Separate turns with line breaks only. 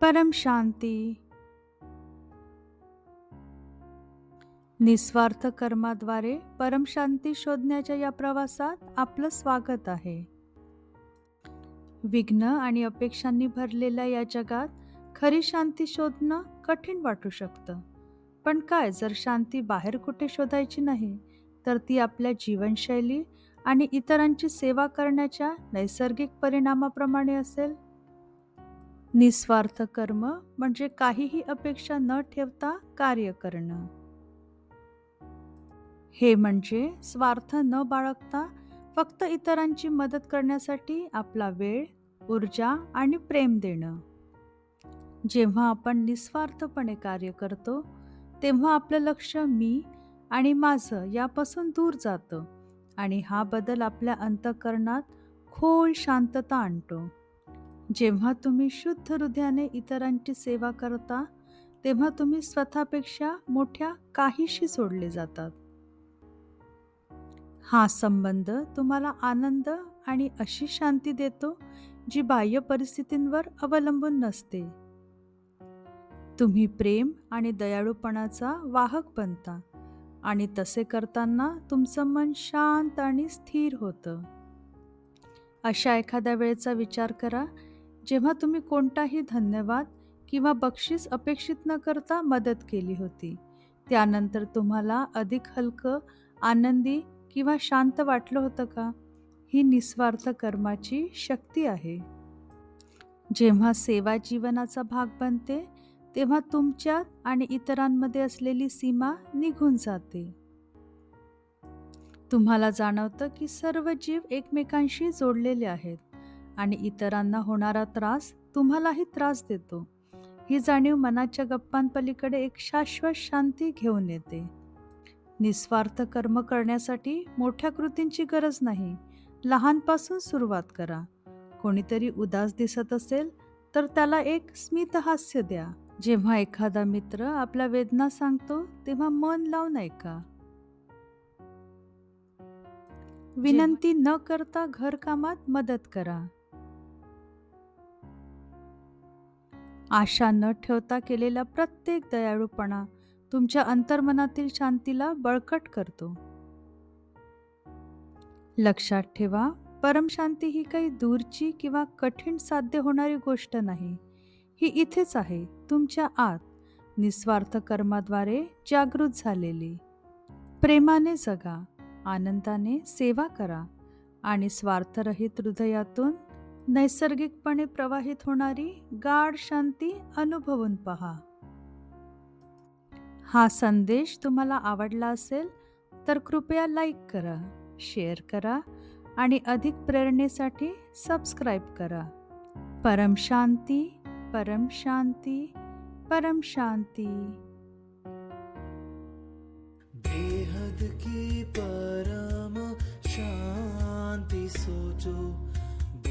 परम शांती. निस्वार्थ कर्माद्वारे परमशांती शोधण्याच्या या प्रवासात आपलं स्वागत आहे. विघ्न आणि अपेक्षांनी भरलेल्या या जगात खरी शांती शोधणं कठीण वाटू शकतं. पण काय जर शांती बाहेर कुठे शोधायची नाही तर ती आपल्या जीवनशैली आणि इतरांची सेवा करण्याच्या नैसर्गिक परिणामाप्रमाणे असेल? निस्वार्थ कर्म म्हणजे काहीही अपेक्षा न ठेवता कार्य करणं. हे म्हणजे स्वार्थ न बाळगता फक्त इतरांची मदत करण्यासाठी आपला वेळ ऊर्जा आणि प्रेम देणं. जेव्हा आपण निस्वार्थपणे कार्य करतो तेव्हा आपलं लक्ष मी आणि माझं यापासून दूर जातं आणि हा बदल आपल्या अंतकरणात खोल शांतता आणतो. जेव्हा तुम्ही शुद्ध हृदयाने इतरांची सेवा करता तेव्हा तुम्ही स्वतःपेक्षा मोठ्या काहीशी सोडले जातात. हा संबंध तुम्हाला आनंद आणि अशी शांती देतो जी बाह्य परिस्थितींवर अवलंबून नसते. तुम्ही प्रेम आणि दयाळूपणाचा वाहक बनता आणि तसे करताना तुमचं मन शांत आणि स्थिर होतं. अशा एखाद्या वेळेचा विचार करा जेव्हा तुम्ही कोणताही धन्यवाद किंवा बक्षीस अपेक्षित न करता मदत केली होती त्यानंतर तुम्हाला अधिक हलकं आनंदी किंवा शांत वाटलं होतं का? ही निस्वार्थ कर्माची शक्ती आहे. जेव्हा सेवा जीवनाचा भाग बनते तेव्हा तुमच्यात आणि इतरांमध्ये असलेली सीमा निघून जाते. तुम्हाला जाणवतं की सर्व जीव एकमेकांशी जोडलेले आहेत. आणि इतरांना होणारा त्रास तुम्हालाही त्रास देतो. ही जाणीव मनाच्या गप्पांपलीकडे एक शाश्वत शांती घेऊन येते. निस्वार्थ कर्म करण्यासाठी मोठ्या कृतींची गरज नाही. लहानपासून सुरुवात करा. कोणीतरी उदास दिसत असेल तर त्याला एक स्मितहास्य द्या. जेव्हा एखादा मित्र आपल्या वेदना सांगतो तेव्हा मन लावून ऐका. विनंती न करता घरकामात मदत करा. आशा न ठेवता केलेला प्रत्येक दयाळूपणा तुमच्या अंतर्मनातील शांतीला बळकट करतो. लक्षात ठेवा परमशांती ही काही दूरची किंवा कठीण साध्य होणारी गोष्ट नाही. ही इथेच आहे तुमच्या आत निस्वार्थ कर्माद्वारे जागृत झालेली. प्रेमाने जगा आनंदाने सेवा करा आणि स्वार्थरहित हृदयातून नैसर्गिकपणे प्रवाहित होणारी गाढ शांती अनुभवून पहा. हा संदेश तुम्हाला आवडला असेल तर कृपया लाईक करा शेअर करा आणि अधिक प्रेरणेसाठी सबस्क्राईब करा. परम शांती परम शांती परम शांती.
बेहद की परम शांति सोचो.